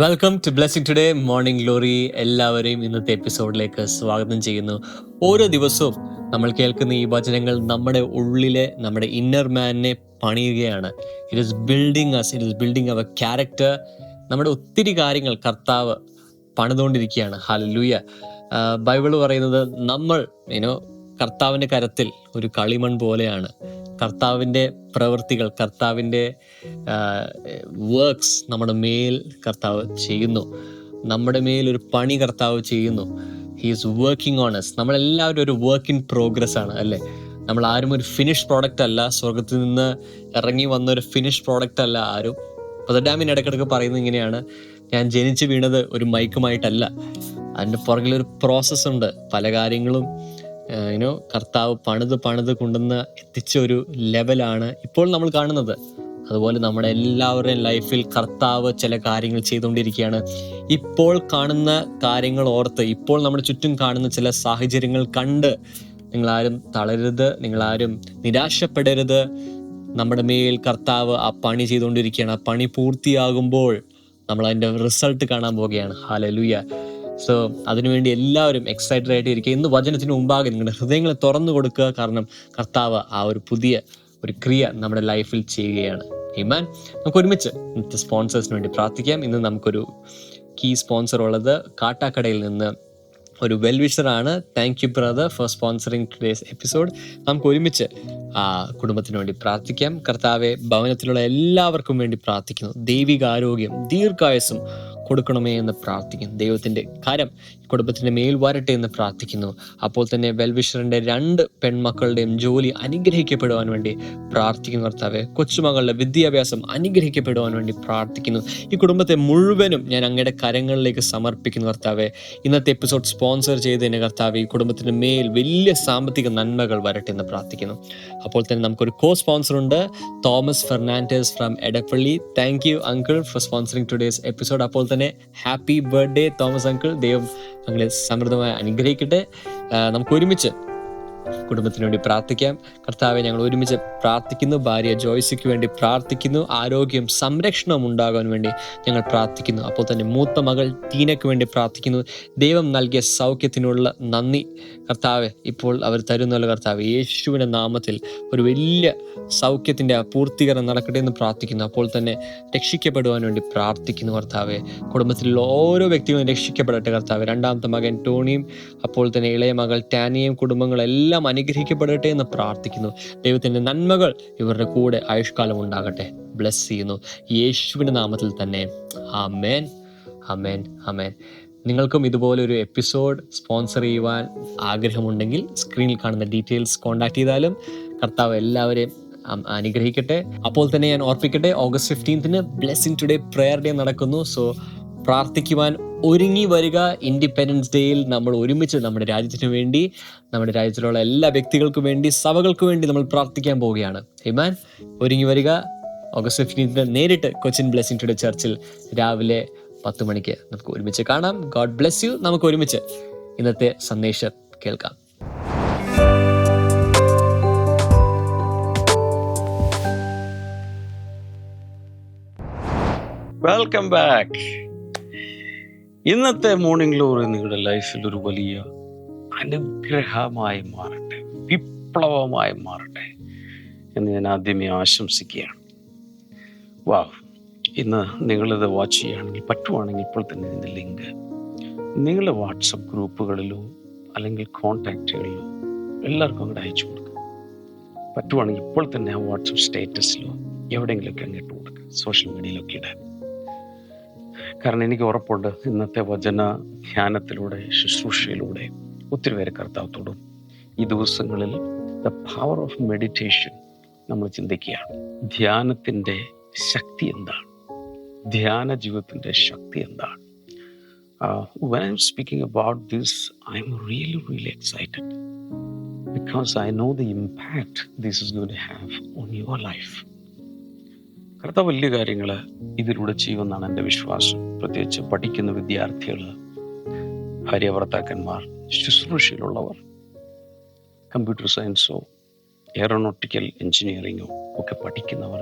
Welcome to blessing today morning glory എല്ലാവരെയും ഇന്നത്തെ എപ്പിസോഡിലേക്ക് സ്വാഗതം ചെയ്യുന്നു. ഓരോ ദിവസവും നമ്മൾ കേൾക്കുന്ന ഈ വചനങ്ങൾ നമ്മുടെ ഉള്ളിലെ നമ്മുടെ ഇന്നർ മാനിനെ പണിയുകയാണ്. It is building as it is building our character നമ്മുടെ ഒത്തിരി കാര്യങ്ങൾ കർത്താവ് പണിതുകൊണ്ടിരിക്കുകയാണ്. ഹലലൂയ ബൈബിൾ പറയുന്നത് നമ്മൾ യുനോ കർത്താവിന്റെ കരത്തിൽ ഒരു കളിമൺ പോലെയാണ്. കർത്താവിന്റെ പ്രവൃത്തികൾ കർത്താവിന്റെ വർക്ക്സ് നമ്മുടെ മേൽ കർത്താവ് ചെയ്യുന്നു. നമ്മുടെ മേൽ ഒരു പണി കർത്താവ് ചെയ്യുന്നു. He is working on us നമ്മളെല്ലാവരും ഒരു വർക്ക് ഇൻ പ്രോഗ്രസ് ആണ് അല്ലേ? നമ്മൾ ആരും ഒരു ഫിനിഷ് പ്രോഡക്റ്റ് അല്ല സ്വർഗത്തിൽ നിന്ന് ഇറങ്ങി വന്ന ഒരു ഫിനിഷ് പ്രോഡക്റ്റ് അല്ല ആരും. പതഡാമിൻ ഇടയ്ക്കിടയ്ക്ക് പറയുന്നത് ഇങ്ങനെയാണ്. ഞാൻ ജനിച്ചു വീണത് ഒരു മൈക്കുമായിട്ടല്ല. അതിന്റെ പുറകിലൊരു പ്രോസസ്സുണ്ട് പല കാര്യങ്ങളും യുനോ കർത്താവ് പണിത് പണിത് കൊണ്ടുവന്ന് എത്തിച്ച ഒരു ലെവലാണ് ഇപ്പോൾ നമ്മൾ കാണുന്നത്. അതുപോലെ നമ്മുടെ എല്ലാവരുടെയും ലൈഫിൽ കർത്താവ് ചില കാര്യങ്ങൾ ചെയ്തുകൊണ്ടിരിക്കുകയാണ്. ഇപ്പോൾ കാണുന്ന കാര്യങ്ങൾ ഓർത്ത് ഇപ്പോൾ നമ്മുടെ ചുറ്റും കാണുന്ന ചില സാഹചര്യങ്ങൾ കണ്ട് നിങ്ങളാരും തളരരുത് നിങ്ങളാരും നിരാശപ്പെടരുത്. നമ്മുടെ മേൽ കർത്താവ് ആ പണി ചെയ്തുകൊണ്ടിരിക്കുകയാണ്. ആ പണി പൂർത്തിയാകുമ്പോൾ നമ്മൾ അതിന്റെ റിസൾട്ട് കാണാൻ പോവുകയാണ്. ഹാലലുയ സോ അതിനുവേണ്ടി എല്ലാവരും എക്സൈറ്റഡ് ആയിട്ട് ഇരിക്കുക ഇന്ന് വചനത്തിന് മുമ്പാകെ നിങ്ങളുടെ ഹൃദയങ്ങളെ തുറന്നു കൊടുക്കുക. കാരണം കർത്താവ് ആ ഒരു പുതിയ ഒരു ക്രിയ നമ്മുടെ ലൈഫിൽ ചെയ്യുകയാണ്. ഇമാൻ നമുക്ക് ഒരുമിച്ച് ഇന്നത്തെ സ്പോൺസേഴ്സിന് വേണ്ടി പ്രാർത്ഥിക്കാം. ഇന്ന് നമുക്കൊരു കീ സ്പോൺസർ ഉള്ളത് കാട്ടാക്കടയിൽ നിന്ന് ഒരു വെൽവിഷറാണ് thank you brother for sponsoring today's episode നമുക്ക് ഒരുമിച്ച് കുടുംബത്തിന് വേണ്ടി പ്രാർത്ഥിക്കാം. കർത്താവെ ഭവനത്തിലുള്ള എല്ലാവർക്കും വേണ്ടി പ്രാർത്ഥിക്കുന്നു. ദൈവികാരോഗ്യം ദീർഘായുസും കൊടുക്കണമേ എന്ന് പ്രാർത്ഥിക്കുന്നു. ദൈവത്തിന്റെ കരം കുടുംബത്തിന്റെ മേൽ വരട്ടെ എന്ന് പ്രാർത്ഥിക്കുന്നു. അപ്പോൾ തന്നെ വെൽവിഷറിന്റെ രണ്ട് പെൺമക്കളുടെയും ജോലി അനുഗ്രഹിക്കപ്പെടുവാൻ വേണ്ടി പ്രാർത്ഥിക്കുന്നു കർത്താവെ. കൊച്ചുമകളുടെ വിദ്യാഭ്യാസം അനുഗ്രഹിക്കപ്പെടുവാൻ വേണ്ടി പ്രാർത്ഥിക്കുന്നു. ഈ കുടുംബത്തെ മുഴുവനും ഞാൻ അങ്ങയുടെ കരങ്ങളിലേക്ക് സമർപ്പിക്കുന്നു കർത്താവെ. ഇന്നത്തെ എപ്പിസോഡ് സ്പോൺസർ ചെയ്തതിന് കർത്താവ് ഈ കുടുംബത്തിന്റെ മേൽ വലിയ സാമ്പത്തിക നന്മകൾ വരട്ടെ എന്ന് പ്രാർത്ഥിക്കുന്നു. അപ്പോൾ തന്നെ നമുക്കൊരു കോ സ്പോൺസർ ഉണ്ട്. Thomas Fernandes from Edappally. Thank you uncle for sponsoring today's episode അപ്പോൾ തന്നെ ഹാപ്പി ബർത്ത്ഡേ തോമസ് അങ്കിൾ ദൈവം ഞങ്ങളെ സമൃദ്ധമായി അനുഗ്രഹിക്കട്ടെ. നമുക്ക് ഒരുമിച്ച് കുടുംബത്തിന് വേണ്ടി പ്രാർത്ഥിക്കാം. കർത്താവെ ഞങ്ങൾ ഒരുമിച്ച് പ്രാർത്ഥിക്കുന്നു. ഭാര്യ ജോയ്സിക്ക് വേണ്ടി പ്രാർത്ഥിക്കുന്നു. ആരോഗ്യം സംരക്ഷണം ഉണ്ടാകാൻ വേണ്ടി ഞങ്ങൾ പ്രാർത്ഥിക്കുന്നു. അപ്പോൾ തന്നെ മൂത്ത മകൾ ടീനയ്ക്ക് വേണ്ടി പ്രാർത്ഥിക്കുന്നു. ദൈവം നൽകിയ സൗഖ്യത്തിനുള്ള നന്ദി. കർത്താവെ ഇപ്പോൾ അവർ തരുന്നുള്ള കർത്താവ് യേശുവിന്റെ നാമത്തിൽ ഒരു വലിയ സൗഖ്യത്തിന്റെ പൂർത്തീകരണം നടക്കട്ടെ എന്ന് പ്രാർത്ഥിക്കുന്നു. അപ്പോൾ തന്നെ രക്ഷിക്കപ്പെടുവാൻ വേണ്ടി പ്രാർത്ഥിക്കുന്നു കർത്താവെ. കുടുംബത്തിലുള്ള ഓരോ വ്യക്തികളും രക്ഷിക്കപ്പെടട്ടെ കർത്താവ്. രണ്ടാമത്തെ മകൻ ടോണിയും അപ്പോൾ തന്നെ ഇളയ മകൾ ടാനിയും കുടുംബങ്ങളെല്ലാം അനുഗ്രഹിക്കപ്പെടട്ടെ എന്ന് പ്രാർത്ഥിക്കുന്നു. ദൈവത്തിന്റെ നന്മകൾ ഇവരുടെ കൂടെ ആയുഷ്കാലം ഉണ്ടാകട്ടെ. ബ്ലെസ് ചെയ്യുന്നു. യേശുവിന്റെ നാമത്തിൽ തന്നെ. ആമേൻ ആമേൻ ആമേൻ നിങ്ങൾക്കും ഇതുപോലൊരു എപ്പിസോഡ് സ്പോൺസർ ചെയ്യുവാൻ ആഗ്രഹമുണ്ടെങ്കിൽ സ്ക്രീനിൽ കാണുന്ന ഡീറ്റെയിൽസ് കോൺടാക്ട് ചെയ്താലും കർത്താവ് എല്ലാവരെയും അനുഗ്രഹിക്കട്ടെ. അപ്പോൾ തന്നെ ഞാൻ ഓർപ്പിക്കട്ടെ ഓഗസ്റ്റ് ഫിഫ്റ്റീൻത്തിന് ബ്ലെസ്സിങ് ടുഡേ പ്രെയർ ഡേ നടക്കുന്നു. സോ പ്രാർത്ഥിക്കുവാൻ ഒരുങ്ങി വരിക. ഇൻഡിപെൻഡൻസ് ഡേയിൽ നമ്മൾ ഒരുമിച്ച് നമ്മുടെ രാജ്യത്തിന് വേണ്ടി നമ്മുടെ രാജ്യത്തിലുള്ള എല്ലാ വ്യക്തികൾക്കും വേണ്ടി സഭകൾക്ക് വേണ്ടി നമ്മൾ പ്രാർത്ഥിക്കാൻ പോവുകയാണ്. ഹിമാൻ ഒരുങ്ങി വരിക. ഓഗസ്റ്റ് ഫിഫ്റ്റീൻത്തിന് നേരിട്ട് കൊച്ചിൻ ബ്ലെസ്സിംഗ് ടുഡേ ചർച്ചിൽ രാവിലെ പത്ത് മണിക്ക് നമുക്ക് ഒരുമിച്ച് കാണാം. ഗോഡ് ബ്ലെസ് യു നമുക്ക് ഒരുമിച്ച് ഇന്നത്തെ സന്ദേശം കേൾക്കാം. വെൽക്കം ബാക്ക് ഇന്നത്തെ മോർണിംഗ് ഗ്ലോറി നിങ്ങളുടെ ലൈഫിൽ ഒരു വലിയ അനുഗ്രഹമായി മാറട്ടെ വിപ്ലവമായി മാറട്ടെ എന്ന് ഞാൻ ആദ്യമേ ആശംസിക്കുകയാണ്. വാ ഇന്ന് നിങ്ങളിത് വാച്ച് ചെയ്യുകയാണെങ്കിൽ പറ്റുവാണെങ്കിൽ ഇപ്പോൾ തന്നെ ഇതിന്റെ ലിങ്ക് നിങ്ങളുടെ വാട്സപ്പ് ഗ്രൂപ്പുകളിലോ അല്ലെങ്കിൽ കോണ്ടാക്റ്റുകളിലോ എല്ലാവർക്കും അങ്ങോട്ട് അയച്ചു കൊടുക്കുക. പറ്റുവാണെങ്കിൽ ഇപ്പോൾ തന്നെ ആ വാട്സപ്പ് സ്റ്റേറ്റസിലോ എവിടെയെങ്കിലുമൊക്കെ അങ്ങോട്ട് കൊടുക്കുക. സോഷ്യൽ മീഡിയയിലൊക്കെ ഇടാൻ. കാരണം എനിക്ക് ഉറപ്പുണ്ട്. ഇന്നത്തെ വചന ധ്യാനത്തിലൂടെ ശുശ്രൂഷയിലൂടെ ഒത്തിരി പേരെ കർത്താവത്തോടും ഈ ദിവസങ്ങളിൽ ദ പവർ ഓഫ് മെഡിറ്റേഷൻ നമ്മൾ ചിന്തിക്കുകയാണ്. ധ്യാനത്തിന്റെ ശക്തി എന്താണ്? ധ്യാന ജീവിതത്തിന്റെ ശക്തി എന്താണ്? When I am speaking about this I am really really excited because I know the impact this is to have on your life കർത്താവ് വലിയ കാര്യങ്ങൾ ഇതിലൂടെ ചെയ്യുമെന്നാണ് എന്റെ വിശ്വാസം. പ്രത്യേകിച്ച് പഠിക്കുന്ന വിദ്യാർത്ഥികൾ ഭാര്യ ഭർത്താക്കന്മാർ ശുശ്രൂഷയിലുള്ളവർ കമ്പ്യൂട്ടർ സയൻസോ എയറോനോട്ടിക്കൽ എഞ്ചിനീയറിങ്ങോ ഒക്കെ പഠിക്കുന്നവർ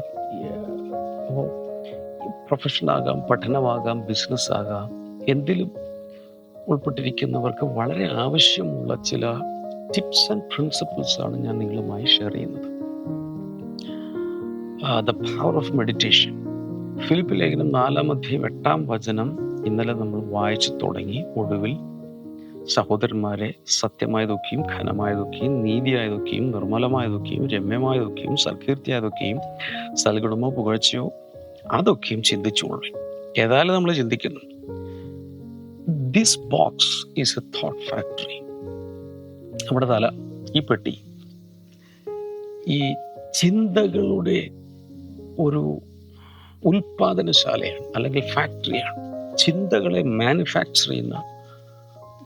അപ്പോൾ പ്രൊഫഷനാകാം പഠനമാകാം ബിസിനസ് ആകാം എന്തിലും ഉൾപ്പെട്ടിരിക്കുന്നവർക്ക് വളരെ ആവശ്യമുള്ള ചില ടിപ്സ് ആൻഡ് പ്രിൻസിപ്പിൾസാണ് ഞാൻ നിങ്ങളുമായി ഷെയർ ചെയ്യുന്നത്. The power of meditation Philip ലേഖനം നാലാം അധ്യയം എട്ടാം വചനം ഇന്നലെ നമ്മൾ വായിച്ചു തുടങ്ങി. ഒടുവിൽ സഹോദരന്മാരെ സത്യമായതൊക്കെയും ഘനമായതൊക്കെയും നീതിയായതൊക്കെയും നിർമ്മലമായതൊക്കെയും രമ്യമായതൊക്കെയും സൽകീർത്തിയായതൊക്കെയും സൽഗുണമോ പുകഴ്ചയോ അതൊക്കെയും ചിന്തിച്ചുകൊള്ളു ഏതായാലും നമ്മൾ ചിന്തിക്കുന്നു. This box is a thought factory നമ്മുടെ തല ഈ പെട്ടി ഈ ചിന്തകളുടെ ഒരു ഉൽപാദനശാലയാണ് അല്ലെങ്കിൽ ഫാക്ടറിയാണ്. ചിന്തകളെ മാനുഫാക്ചർ ചെയ്യുന്ന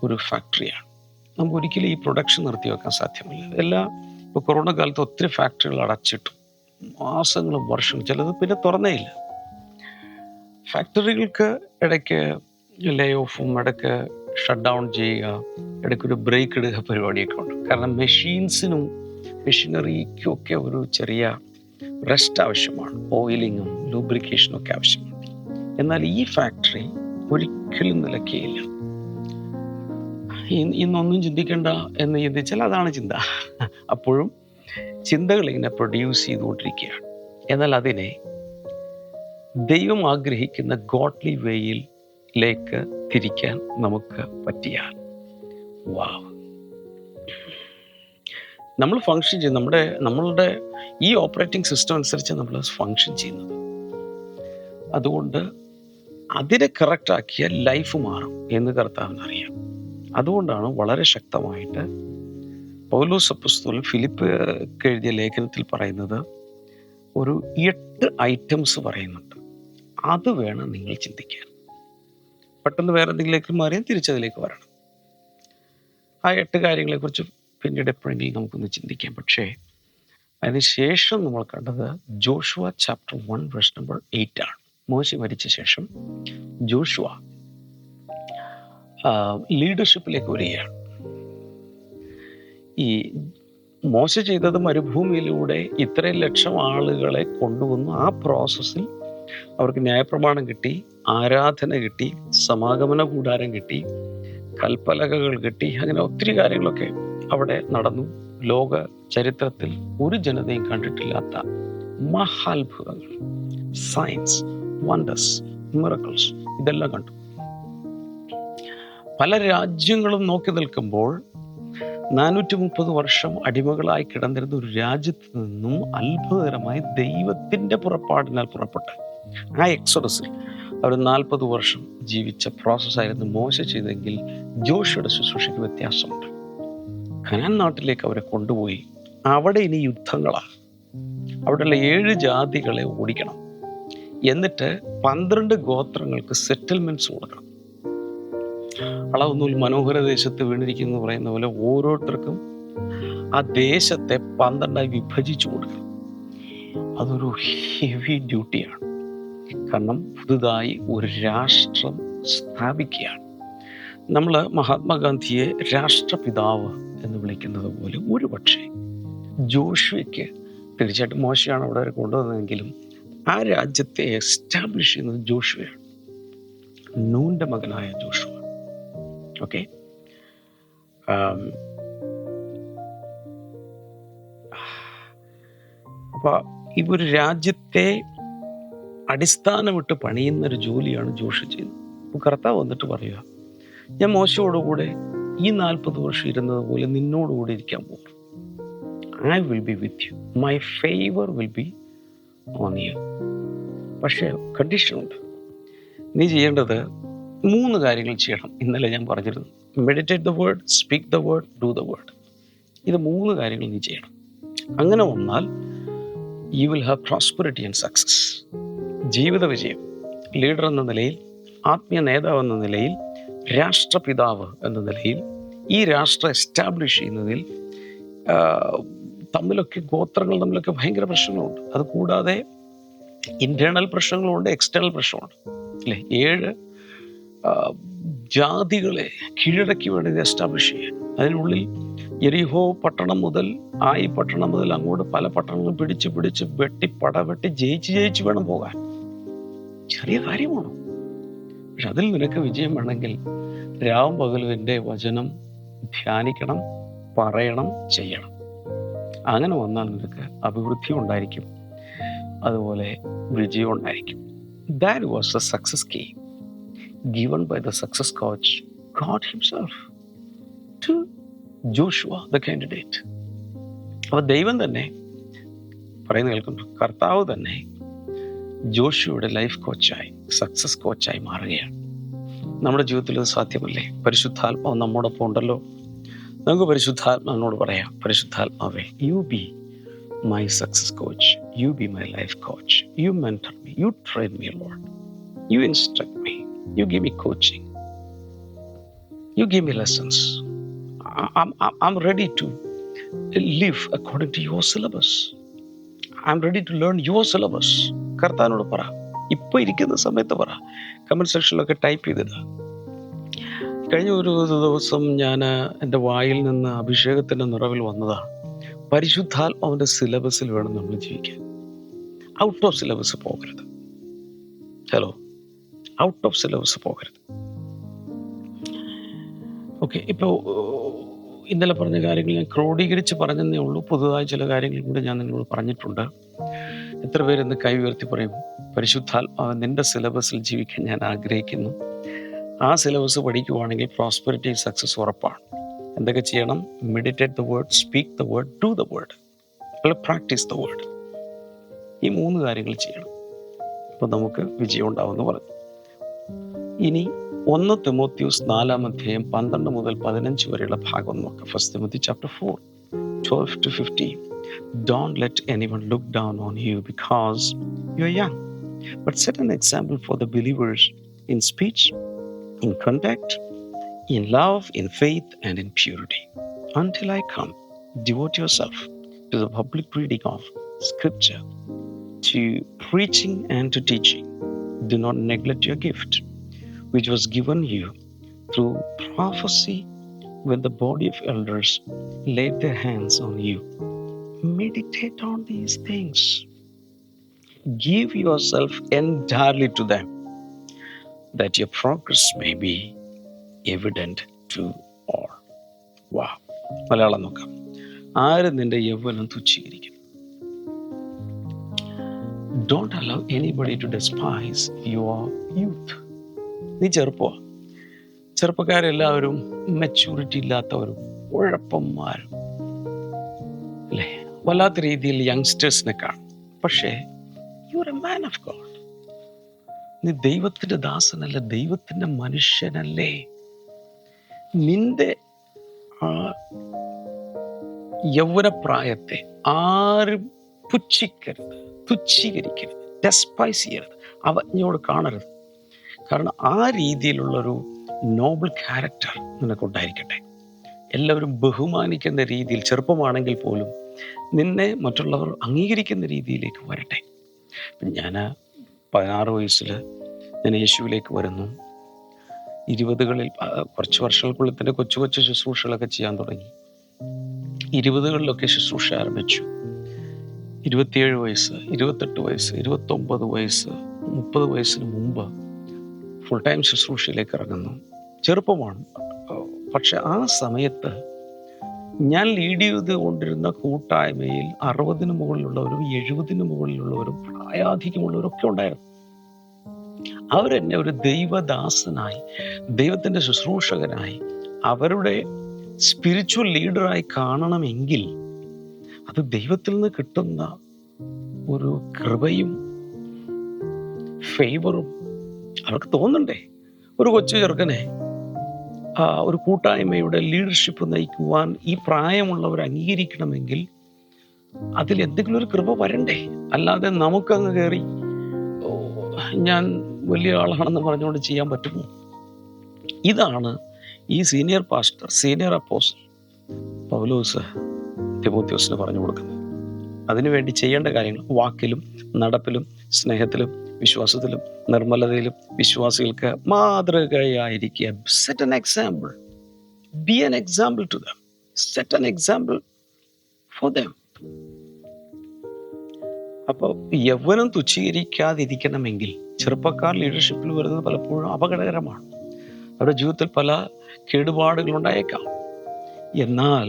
ഒരു ഫാക്ടറിയാണ്. നമുക്ക് ഒരിക്കലും ഈ പ്രൊഡക്ഷൻ നിർത്തി വെക്കാൻ സാധ്യമല്ല. എല്ലാ ഇപ്പോൾ കൊറോണ കാലത്ത് ഒത്തിരി ഫാക്ടറികൾ അടച്ചിട്ടു. മാസങ്ങളും വർഷങ്ങളും ചിലത് പിന്നെ തുറന്നേ ഇല്ല. ഫാക്ടറികൾക്ക് ഇടയ്ക്ക് ലേ ഓഫും ഇടയ്ക്ക് ഷട്ട് ഡൗൺ ചെയ്യുക ഇടയ്ക്കൊരു ബ്രേക്ക് എടുക്കുക പരിപാടിയൊക്കെ ഉണ്ട്. കാരണം മെഷീൻസിനും മെഷീനറിക്കും ഒക്കെ ഒരു ചെറിയ റെസ്റ്റ് ആവശ്യമാണ്. ഓയിലിങ്ങും ലൂബ്രിക്കേഷനും ഒക്കെ ആവശ്യമാണ്. എന്നാൽ ഈ ഫാക്ടറി ഒരിക്കലും നിലയ്ക്കുകയില്ല. ഇ- ഇന്നൊന്നും ചിന്തിക്കണ്ട എന്ന് ചിന്തിച്ചാൽ അതാണ് ചിന്ത. അപ്പോഴും ചിന്തകൾ ഇങ്ങനെ പ്രൊഡ്യൂസ് ചെയ്തുകൊണ്ടിരിക്കുകയാണ്. എന്നാൽ അതിനെ ദൈവം ആഗ്രഹിക്കുന്ന ഗോഡ്ലി വേയിലേക്ക് തിരിക്കാൻ നമുക്ക് പറ്റിയാൽ വാവ് നമ്മൾ ഫങ്ഷൻ ചെയ്യും നമ്മുടെ നമ്മളുടെ ഈ ഓപ്പറേറ്റിംഗ് സിസ്റ്റം അനുസരിച്ച് നമ്മൾ ഫങ്ഷൻ ചെയ്യുന്നത്. അതുകൊണ്ട് അതിനെ കറക്റ്റാക്കിയ ലൈഫ് മാറും എന്ന് കർത്താവിന് അറിയാം. അതുകൊണ്ടാണ് വളരെ ശക്തമായിട്ട് പൗലോസ് അപ്പസ്തോലൻ ഫിലിപ്പ് എഴുതിയ ലേഖനത്തിൽ പറയുന്നത് ഒരു എട്ട് ഐറ്റംസ് പറയുന്നുണ്ട്. അത് വേണം നിങ്ങൾ ചിന്തിക്കാൻ. പെട്ടെന്ന് വേറെ എന്തെങ്കിലേക്ക് മാറിയാൽ തിരിച്ചതിലേക്ക് വരണം. ആ എട്ട് കാര്യങ്ങളെക്കുറിച്ച് പിന്നീട് എപ്പോഴെങ്കിലും നമുക്കൊന്ന് ചിന്തിക്കാം. പക്ഷേ അതിനുശേഷം നമ്മൾ കണ്ടത് Joshua chapter one verse number eight ആണ്. മോശി മരിച്ച ശേഷം ജോഷുവ ലീഡർഷിപ്പിലേക്ക് വരികയാണ്. ഈ മോശ ചെയ്തത് മരുഭൂമിയിലൂടെ ഇത്രയും ലക്ഷം ആളുകളെ കൊണ്ടുവന്നു. ആ പ്രോസസ്സിൽ അവർക്ക് ന്യായപ്രമാണം കിട്ടി ആരാധന കിട്ടി സമാഗമന കൂടാരം കിട്ടി കൽപ്പലകകൾ കിട്ടി അങ്ങനെ ഒത്തിരി കാര്യങ്ങളൊക്കെ അവിടെ നടന്നു. ലോക ചരിത്രത്തിൽ ഒരു ജനതയും കണ്ടിട്ടില്ലാത്ത മഹാത്ഭുതങ്ങൾ. സയൻസ് വണ്ടേഴ്സ് മിറക്കിൾസ് ഇതെല്ലാം കണ്ടു. പല രാജ്യങ്ങളും നോക്കി നിൽക്കുമ്പോൾ നാനൂറ്റി മുപ്പത് വർഷം അടിമകളായി കിടന്നിരുന്ന ഒരു രാജ്യത്ത് നിന്നും അത്ഭുതകരമായി ദൈവത്തിന്റെ പുറപ്പാടിനാൽ പുറപ്പെട്ട. ആ എക്സോഡസിൽ അവർ നാൽപ്പത് വർഷം ജീവിച്ച പ്രോസസ്സായിരുന്നു മോശ ചെയ്തെങ്കിൽ ജോഷിയുടെ ശുശ്രൂഷയ്ക്ക് വ്യത്യാസമുണ്ട്. ഖനാൻ നാട്ടിലേക്ക് അവരെ കൊണ്ടുപോയി. അവിടെ ഇനി യുദ്ധങ്ങളാണ് അവിടെയുള്ള ഏഴ് ജാതികളെ ഓടിക്കണം. എന്നിട്ട് പന്ത്രണ്ട് ഗോത്രങ്ങൾക്ക് സെറ്റിൽമെന്റ്സ് കൊടുക്കണം. അളവുന്നൂൽ മനോഹര ദേശത്ത് വീണിരിക്കുന്നു പറയുന്ന പോലെ ഓരോരുത്തർക്കും ആ ദേശത്തെ പന്ത്രണ്ടായി വിഭജിച്ചു കൊടുക്കണം. അതൊരു ഹെവി ഡ്യൂട്ടിയാണ് കാരണം പുതുതായി ഒരു രാഷ്ട്രം സ്ഥാപിക്കുകയാണ്. നമ്മൾ മഹാത്മാഗാന്ധിയെ രാഷ്ട്രപിതാവ് എന്ന് വിളിക്കുന്നത് പോലെ ഒരു പക്ഷേ ജോഷുവയ്ക്ക് തീർച്ചയായിട്ടും മോശയാണ് അവിടെ വരെ കൊണ്ടുവന്നതെങ്കിലും ആ രാജ്യത്തെ എസ്റ്റാബ്ലിഷ് ചെയ്യുന്നത് ജോഷുവയാണ്. നൂന്റെ മകനായ ജോഷുവ. ഓക്കെ അപ്പൊ ഈ ഒരു രാജ്യത്തെ അടിസ്ഥാനമിട്ട് പണിയുന്ന ഒരു ജോലിയാണ് ജോഷി ചെയ്യുന്നത്. കർത്താവ് വന്നിട്ട് പറയുക ഞാൻ മോശയോടുകൂടെ ഈ നാൽപ്പത് വർഷം ഇരുന്നത് പോലെ നിന്നോടുകൂടെ ഇരിക്കാൻ പോകും. I will be with you my favour will be on you പക്ഷേ കണ്ടീഷനുണ്ട് നീ ചെയ്യേണ്ടത് മൂന്ന് കാര്യങ്ങൾ ചെയ്യണം. ഇന്നലെ ഞാൻ പറഞ്ഞിരുന്നു. Meditate the word speak the word do the word ഇത് മൂന്ന് കാര്യങ്ങൾ നീ ചെയ്യണം. അങ്ങനെ വന്നാൽ you will have prosperity and success ജീവിത വിജയം. ലീഡർ എന്ന നിലയിൽ ആത്മീയ നേതാവ് എന്ന നിലയിൽ രാഷ്ട്രപിതാവ് എന്ന നിലയിൽ ഈ രാഷ്ട്രം എസ്റ്റാബ്ലിഷ് ചെയ്യുന്നതിൽ തമ്മിലൊക്കെ ഗോത്രങ്ങൾ തമ്മിലൊക്കെ ഭയങ്കര പ്രശ്നങ്ങളുണ്ട്. അത് കൂടാതെ ഇന്റേണൽ പ്രശ്നങ്ങളുണ്ട് എക്സ്റ്റേണൽ പ്രശ്നമുണ്ട്. അല്ലേ? ഏഴ് ജാതികളെ കീഴടക്കി വേണ്ടി ഇത് എസ്റ്റാബ്ലിഷ് ചെയ്യാൻ. അതിനുള്ളിൽ എരിഹോ പട്ടണം മുതൽ ആയി പട്ടണം മുതൽ അങ്ങോട്ട് പല പട്ടണങ്ങളും പിടിച്ച് പിടിച്ച് വെട്ടി പടവെട്ടി ജയിച്ച് ജയിച്ച് വേണം പോകാൻ. ചെറിയ കാര്യമാണോ. പക്ഷെ അതിൽ നിനക്ക് വിജയം വേണമെങ്കിൽ രാവും പകലും എന്റെ വചനം ധ്യാനിക്കണം പറയണം ചെയ്യണം. അങ്ങനെ വന്നാൽ നിനക്ക് അഭിവൃദ്ധി ഉണ്ടായിരിക്കും. അതുപോലെ വിജയം ഉണ്ടായിരിക്കും. That was the success key given by the success coach God himself to Joshua the candidate അപ്പോൾ ദൈവം തന്നെ പറയുന്ന കേൾക്കുന്നു. കർത്താവ് തന്നെ ജോഷിയുടെ ലൈഫ് കോച്ചായി സക്സസ് കോച്ചായി മാറുകയാണ്. നമ്മുടെ ജീവിതത്തിൽ അത് സാധ്യമല്ലേ? പരിശുദ്ധാത്മാവ് നമ്മോടൊപ്പം ഉണ്ടല്ലോ. നമുക്ക് പരിശുദ്ധാത്മാവിനോട് പറയാം പരിശുദ്ധാത്മാവേ you be my success coach you be my life coach you mentor me you train me Lord you instruct me you give me coaching you give me lessons. I- I'm, I'm, I'm ready to live according to your syllabus. I'm ready to learn your syllabus. കർത്താനോട് പറ. ഇപ്പൊ ഇരിക്കുന്ന സമയത്ത് പറ. Comment സെക്ഷനിലൊക്കെ type ചെയ്തത് കഴിഞ്ഞ ഒരു ദിവസം ഞാൻ എന്റെ വായിൽ നിന്ന് അഭിഷേകത്തിന്റെ നിറവിൽ വന്നതാണ് പരിശുദ്ധാത്മാവിന്റെ സിലബസിൽ വേണം നമ്മൾ ജീവിക്കാൻ. ഔട്ട് ഓഫ് സിലബസ് പോകരുത്. ഹലോ ഔട്ട് ഓഫ് സിലബസ് പോകരുത്. ഓക്കെ ഇപ്പോൾ ഇന്നലെ പറഞ്ഞ കാര്യങ്ങൾ ഞാൻ ക്രോഡീകരിച്ച് പറഞ്ഞതേ ഉള്ളൂ. പുതുതായി ചില കാര്യങ്ങൾ കൂടി ഞാൻ നിങ്ങളോട് പറഞ്ഞിട്ടുണ്ട്. എത്ര പേര് ഇന്ന് കൈ ഉയർത്തി പറയും? പരിശുദ്ധാത്മാവ് നിന്റെ സിലബസിൽ ജീവിക്കാൻ ഞാൻ ആഗ്രഹിക്കുന്നു. ആ സിലബസ് പഠിക്കുവാണെങ്കിൽ പ്രോസ്പെരിറ്റി സക്സസ് ഉറപ്പാണ്. എന്തൊക്കെ ചെയ്യണം? Meditate the word speak the word do the word അല്ലെങ്കിൽ പ്രാക്ടീസ് ദ വേർഡ് ഈ മൂന്ന് കാര്യങ്ങൾ ചെയ്യണം. അപ്പോൾ നമുക്ക് വിജയം ഉണ്ടാവുമെന്ന് പറഞ്ഞു. ഇനി ഒന്ന് തിമോത്യൂസ് നാലാം അധ്യായം പന്ത്രണ്ട് മുതൽ പതിനഞ്ച് വരെയുള്ള ഭാഗം നോക്കാം. First Timothy chapter four twelve to fifteen Don't let anyone look down on you because you're young, but set an example for the believers in speech, in conduct, in love, in faith, and in purity. Until I come, devote yourself to the public reading of Scripture, to preaching and to teaching. Do not neglect your gift, which was given you through prophecy when the body of elders laid their hands on you Meditate on these things. Give yourself entirely to them, that your progress may be evident to all. Wow. Malayalam നോക്കാം ആരും നിന്റെ യൗവനം തുച്ഛീകരിക്കും don't allow anybody to despise your youth നീ ചെറുപ്പമാ ചെറുപ്പക്കാരെല്ലാവരും maturity ഇല്ലാത്തവരും ഉഴപ്പന്മാരും അല്ലേ വല്ലാത്ത രീതിയിൽ യങ്സ്റ്റേഴ്സിനെ കാണും. പക്ഷേ you are a man of God നീ ദൈവത്തിന്റെ ദാസനല്ല ദൈവത്തിന്റെ മനുഷ്യനല്ലേ. നിന്റെ ആ യൗവനപ്രായത്തെ ആരും പുച്ഛിക്കരുത് തുച്ഛീകരിക്കരുത് ഡെസ്പൈസ് ചെയ്യരുത് അവജ്ഞയോട് കാണരുത്. കാരണം ആ രീതിയിലുള്ളൊരു നോബിൾ ക്യാരക്ടർ നിനക്കുണ്ടായിരിക്കട്ടെ. എല്ലാവരും ബഹുമാനിക്കുന്ന രീതിയിൽ ചെറുപ്പമാണെങ്കിൽ പോലും നിന്നെ മറ്റുള്ളവർ അംഗീകരിക്കുന്ന രീതിയിലേക്ക് വരട്ടെ. ഞാൻ പതിനാറ് വയസ്സിൽ ഞാൻ യേശുവിലേക്ക് വരുന്നു. ഇരുപതുകളിൽ കുറച്ച് വർഷങ്ങൾക്കുള്ളിൽ തന്നെ കൊച്ചു കൊച്ചു ശുശ്രൂഷകളൊക്കെ ചെയ്യാൻ തുടങ്ങി. ഇരുപതുകളിലൊക്കെ ശുശ്രൂഷ ആരംഭിച്ചു. ഇരുപത്തിയേഴ് വയസ്സ് ഇരുപത്തെട്ട് വയസ്സ് ഇരുപത്തൊമ്പത് വയസ്സ് മുപ്പത് വയസ്സിന് മുമ്പ് ഫുൾ ടൈം ശുശ്രൂഷയിലേക്ക് ഇറങ്ങുന്നു. ചെറുപ്പമാണ്. പക്ഷെ ആ സമയത്ത് ഞാൻ ലീഡ് ചെയ്ത് കൊണ്ടിരുന്ന കൂട്ടായ്മയിൽ അറുപതിന് മുകളിലുള്ളവരും എഴുപതിന് മുകളിലുള്ളവരും പ്രായാധികമുള്ളവരും ഒക്കെ ഉണ്ടായിരുന്നു. അവരെന്നെ ഒരു ദൈവദാസനായി ദൈവത്തിന്റെ ശുശ്രൂഷകനായി അവരുടെ സ്പിരിച്വൽ ലീഡറായി കാണണമെങ്കിൽ അത് ദൈവത്തിൽ നിന്ന് കിട്ടുന്ന ഒരു കൃപയും ഫേവറും അവർക്ക് തോന്നണ്ടേ? ഒരു കൊച്ചു ചെറുക്കനെ ഒരു കൂട്ടായ്മയുടെ ലീഡർഷിപ്പ് നയിക്കുവാൻ ഈ പ്രായമുള്ളവർ അംഗീകരിക്കണമെങ്കിൽ അതിൽ എന്തെങ്കിലും ഒരു കൃപ വരണ്ടേ? അല്ലാതെ നമുക്കങ്ങ് കയറി "ഓ, ഞാൻ വലിയ ആളാണെന്ന് പറഞ്ഞുകൊണ്ട് ചെയ്യാൻ പറ്റുമോ? ഇതാണ് ഈ സീനിയർ പാസ്റ്റർ സീനിയർ അപ്പോസ് പൗലോസ് തിമോത്യോസിന് പറഞ്ഞു കൊടുക്കുന്നത്. അതിനുവേണ്ടി ചെയ്യേണ്ട കാര്യങ്ങൾ വാക്കിലും നടപ്പിലും സ്നേഹത്തിലും വിശ്വാസത്തിലും നിർമ്മലതയിലും വിശ്വാസികൾക്ക് മാതൃകയായിരിക്കുക set an example be an example to them set an example for them അപ്പോൾ യൗവനം തുച്ഛീകരിക്കാതിരിക്കണമെങ്കിൽ ചെറുപ്പക്കാർ ലീഡർഷിപ്പിൽ വരുന്നത് പലപ്പോഴും അപകടകരമാണ്. അവരുടെ ജീവിതത്തിൽ പല കേടുപാടുകൾ ഉണ്ടായേക്കാം എന്നാൽ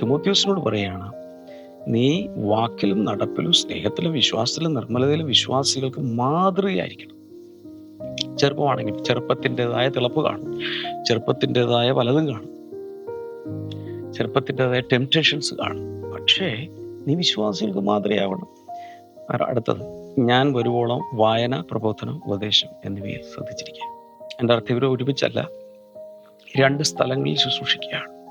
തിമോത്യോസിനോട് പറയാണ് നീ വാക്കിലും നടപ്പിലും സ്നേഹത്തിലും വിശ്വാസത്തിലും നിർമ്മലതയിലും വിശ്വാസികൾക്ക് മാതൃകയായിരിക്കണം. ചെറുപ്പമാണെങ്കിൽ ചെറുപ്പത്തിന്റെതായ തിളപ്പ് കാണും. ചെറുപ്പത്തിന്റെതായ പലതും കാണും. ചെറുപ്പത്തിന്റെതായ ടെംപ്റ്റേഷൻസ് കാണും. പക്ഷേ നീ വിശ്വാസികൾക്ക് മാതൃകയാവണം. അടുത്തത്? ഞാൻ വരുവോളം വായന പ്രബോധനം ഉപദേശം എന്നിവയിൽ ശ്രദ്ധിച്ചിരിക്കുക. എന്റെ അർത്ഥം ഇവരെ ഒരുമിച്ചല്ല രണ്ട് സ്ഥലങ്ങളിൽ ശുശ്രൂഷിക്കുകയാണ്.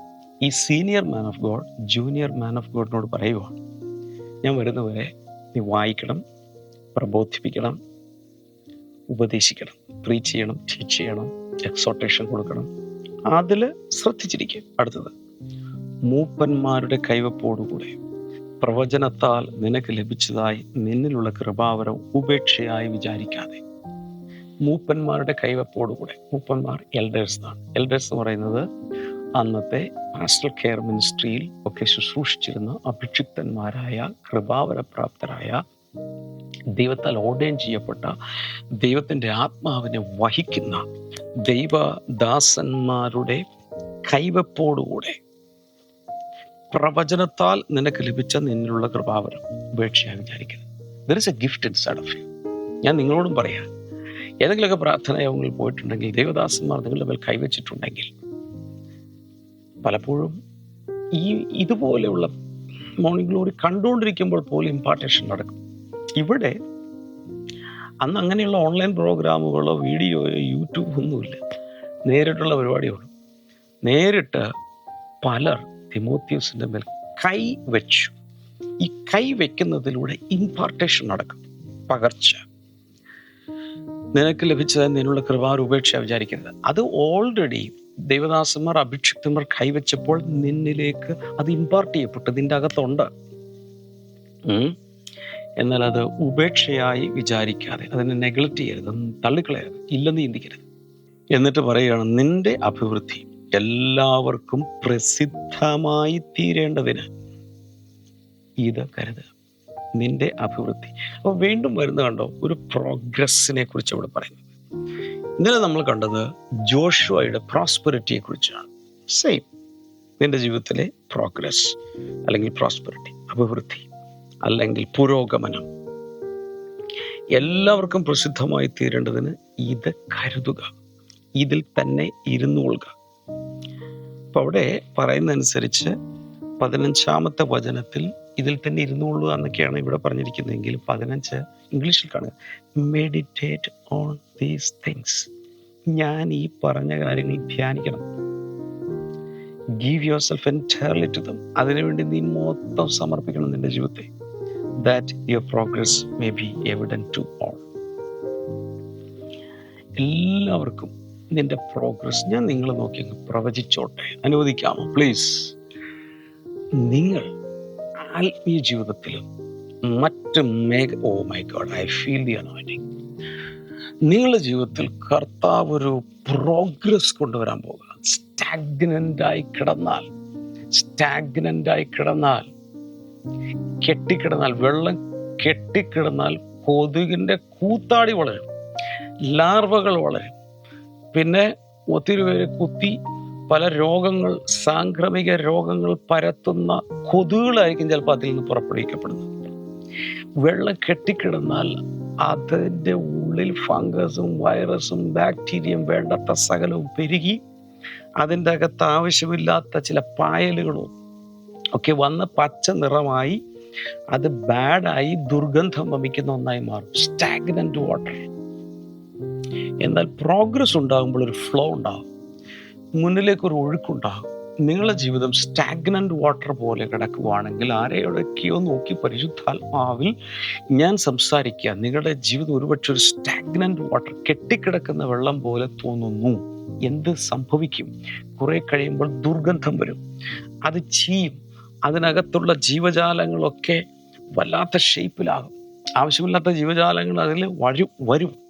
ഈ senior man of God junior man of ഗോഡിനോട് പറയുക ഞാൻ വരുന്നവരെ നീ വായിക്കണം പ്രബോധിപ്പിക്കണം ഉപദേശിക്കണം പ്രീച്ച് ചെയ്യണം ടീച്ച് ചെയ്യണം എക്സോട്ടേഷൻ കൊടുക്കണം. അതിൽ ശ്രദ്ധിച്ചിരിക്കുക. അടുത്തത് മൂപ്പന്മാരുടെ കൈവപ്പോടുകൂടെ പ്രവചനത്താൽ നിനക്ക് ലഭിച്ചതായി നിന്നിലുള്ള കൃപാവരം ഉപേക്ഷയായി വിചാരിക്കാതെ. മൂപ്പന്മാരുടെ കൈവപ്പോടുകൂടെ മൂപ്പന്മാർ എൽഡേഴ്സ് ആണ് എൽഡേഴ്സ് എന്ന് പറയുന്നത് അന്നത്തെ പാസ്റ്റൽ കെയർ മിനിസ്ട്രിയിൽ ഒക്കെ ശുശ്രൂഷിച്ചിരുന്ന അഭിക്ഷിപ്തന്മാരായ കൃപാവരപ്രാപ്തരായ ദൈവത്താൽ ഓർഡേൻ ചെയ്യപ്പെട്ട ദൈവത്തിന്റെ ആത്മാവിനെ വഹിക്കുന്ന ദൈവദാസന്മാരുടെ കൈവപ്പോടുകൂടെ പ്രവചനത്താൽ നിനക്ക് ലഭിച്ച നിന്നിലുള്ള കൃപാവരം ഉപേക്ഷയായി വിചാരിക്കുന്നത് there is a gift inside of you ഞാൻ നിങ്ങളോടും പറയാം. ഏതെങ്കിലുമൊക്കെ പ്രാർത്ഥന യോഗങ്ങളിൽ പോയിട്ടുണ്ടെങ്കിൽ ദൈവദാസന്മാർ നിങ്ങളുടെ മേൽ കൈവച്ചിട്ടുണ്ടെങ്കിൽ പലപ്പോഴും ഈ ഇതുപോലെയുള്ള മോർണിംഗ് ഗ്ലോറി കണ്ടുകൊണ്ടിരിക്കുമ്പോൾ പോലും ഇമ്പാർട്ടേഷൻ നടക്കും. ഇവിടെ അന്ന് അങ്ങനെയുള്ള ഓൺലൈൻ പ്രോഗ്രാമുകളോ വീഡിയോയോ യൂട്യൂബ് ഒന്നുമില്ല. നേരിട്ടുള്ള പരിപാടിയുള്ളൂ. നേരിട്ട് പലർ തിമോത്യൂസിന്റെ മേൽ കൈ വെച്ചു. ഈ കൈ വെക്കുന്നതിലൂടെ ഇമ്പാർട്ടേഷൻ നടക്കും. പകർച്ച. നിനക്ക് ലഭിച്ചത് നിന്നുള്ള കൃപാർ ഉപേക്ഷ വിചാരിക്കുന്നത് അത് ഓൾറെഡി ദൈവദാസന്മാർ അഭിക്ഷിപ്തന്മാർ കൈവച്ചപ്പോൾ നിന്നിലേക്ക് അത് ഇമ്പാർട്ട് ചെയ്യപ്പെട്ടു. ഇതിന്റെ അകത്തുണ്ട്. എന്നാൽ അത് ഉപേക്ഷയായി വിചാരിക്കാതെ അതിനെ നെഗ്ലക്റ്റ് ചെയ്യരുത് തള്ളിക്കളയരുത് ഇല്ലെന്ന് ചിന്തിക്കരുത്. എന്നിട്ട് പറയുകയാണ് നിന്റെ അഭിവൃദ്ധി എല്ലാവർക്കും പ്രസിദ്ധമായി തീരേണ്ടതിന്. ഇത് കരുതുക. നിന്റെ അഭിവൃദ്ധി. അപ്പോൾ വീണ്ടും വരുന്ന കണ്ടോ ഒരു പ്രോഗ്രസ്സിനെ കുറിച്ച് ഇവിടെ പറയുന്നത് ഇന്നലെ നമ്മൾ കണ്ടത് ജോഷുവയുടെ പ്രോസ്പെറിറ്റിയെ കുറിച്ചാണ്. സെയിം നിന്റെ ജീവിതത്തിലെ പ്രോഗ്രസ് അല്ലെങ്കിൽ പ്രോസ്പെറിറ്റി അഭിവൃദ്ധി അല്ലെങ്കിൽ പുരോഗമനം. എല്ലാവർക്കും പ്രസിദ്ധമായി തീരേണ്ടതിന് ഇത് കരുതുക. ഇതിൽ തന്നെ ഇരുന്നുകൊള്ളുക അപ്പൊ അവിടെ പറയുന്നതനുസരിച്ച് പതിനഞ്ചാമത്തെ വചനത്തിൽ ഇതിൽ തന്നെ ഇരുന്നുകൊള്ളുക എന്നൊക്കെയാണ് ഇവിടെ പറഞ്ഞിരിക്കുന്നതെങ്കിൽ പതിനഞ്ച് ഇംഗ്ലീഷിൽ കാണുക. മെഡിറ്റേറ്റ് ഓൺ ദീസ് തിങ്സ് ഞാൻ ഈ പറഞ്ഞ കാര്യങ്ങൾ ധ്യാനിക്കണം. Give yourself entirely to അതിനുവേണ്ടി നീ മൊത്തം സമർപ്പിക്കണം നിന്റെ ജീവിതത്തെ. That your progress may be evident to all എല്ലാവർക്കും നിന്റെ പ്രോഗ്രസ് ഞാൻ നിങ്ങൾ നോക്കി പ്രവചിച്ചോട്ടെ. അനുവദിക്കാമോ? പ്ലീസ് നിങ്ങൾ ആത്മീയ ജീവിതത്തിലും മറ്റ് മേഘ ഓ my God I feel the anointing നിങ്ങളുടെ ജീവിതത്തിൽ കർത്താവ് ഒരു പ്രോഗ്രസ് കൊണ്ടുവരാൻ പോകുക. സ്റ്റാഗ്നന്റായി കിടന്നാൽ സ്റ്റാഗ്നന്റായി കിടന്നാൽ കെട്ടിക്കിടന്നാൽ വെള്ളം കെട്ടിക്കിടന്നാൽ കൊതുകിന്റെ കൂത്താടി വളരും ലാർവകൾ വളരും. പിന്നെ ഒത്തിരി പേര് കുത്തി പല രോഗങ്ങൾ സാംക്രമിക രോഗങ്ങൾ പരത്തുന്ന കൊതുകുകളായിരിക്കും ചിലപ്പോൾ അതിൽ നിന്ന് പുറപ്പെടുവിക്കപ്പെടുന്നത്. വെള്ളം കെട്ടിക്കിടന്നാൽ അതിന്റെ ഉള്ളിൽ ഫംഗസും വൈറസും ബാക്ടീരിയയും വേണ്ടത്ര സകലവും പെരുകി അതിന്റെ അകത്ത് ആവശ്യമില്ലാത്ത ചില പായലുകളും ഒക്കെ വന്ന് പച്ച നിറമായി അത് ബാഡായി ദുർഗന്ധം വമിക്കുന്ന ഒന്നായി മാറും. സ്റ്റാഗ്നന്റ് വാട്ടർ എന്നാൽ പ്രോഗ്രസ് ഉണ്ടാകുമ്പോൾ ഒരു ഫ്ലോ ഉണ്ടാകും. മുന്നിലേക്ക് ഒരു ഒഴുക്കുണ്ടാകും. നിങ്ങളുടെ ജീവിതം സ്റ്റാഗ്നന്റ് വാട്ടർ പോലെ കിടക്കുവാണെങ്കിൽ ആരെയൊക്കെയോ നോക്കി പരിശുദ്ധാത്മാവിൽ ഞാൻ സംസാരിക്കുക. നിങ്ങളുടെ ജീവിതം ഒരുപക്ഷെ ഒരു സ്റ്റാഗ്നന്റ് വാട്ടർ കെട്ടിക്കിടക്കുന്ന വെള്ളം പോലെ തോന്നുന്നു. എന്ത് സംഭവിക്കും? കുറെ കഴിയുമ്പോൾ ദുർഗന്ധം വരും. അത് ചീയും. അതിനകത്തുള്ള ജീവജാലങ്ങളൊക്കെ വല്ലാത്ത ഷേപ്പിലാകും ആവശ്യമില്ലാത്ത ജീവജാലങ്ങൾ അതിൽ വരും വരും.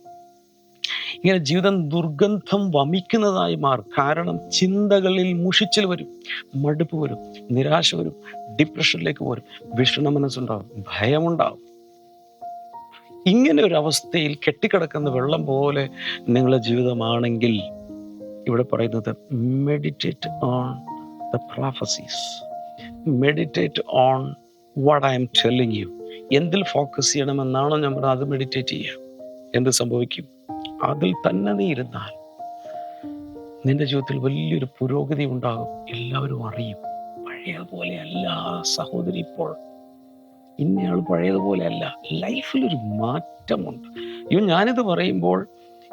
ഇങ്ങനെ ജീവിതം ദുർഗന്ധം വമിക്കുന്നതായി മാറും. കാരണം ചിന്തകളിൽ മുഷിച്ചിൽ വരും മടുപ്പ് വരും നിരാശ വരും ഡിപ്രഷനിലേക്ക് വരും വിഷണ മനസ്സുണ്ടാവും ഭയമുണ്ടാവും. ഇങ്ങനെ ഒരു അവസ്ഥയിൽ കെട്ടിക്കിടക്കുന്ന വെള്ളം പോലെ നിങ്ങളുടെ ജീവിതമാണെങ്കിൽ ഇവിടെ പറയുന്നത് meditate on the prophecies meditate on what I am telling you എന്തിൽ ഫോക്കസ് ചെയ്യണമെന്നാണോ ഞാൻ അത് മെഡിറ്റേറ്റ് ചെയ്യുക. എന്ത് സംഭവിക്കും? അതിൽ തന്നെ നീ ഇരുന്നാൽ നിന്റെ ജീവിതത്തിൽ വലിയൊരു പുരോഗതി ഉണ്ടാകും. എല്ലാവരും അറിയും. പഴയതുപോലെയല്ല സഹോദരി ഇപ്പോൾ ഇന്നയാൾ പഴയതുപോലെയല്ല ലൈഫിലൊരു മാറ്റമുണ്ട്. ഇവ ഞാനിത് പറയുമ്പോൾ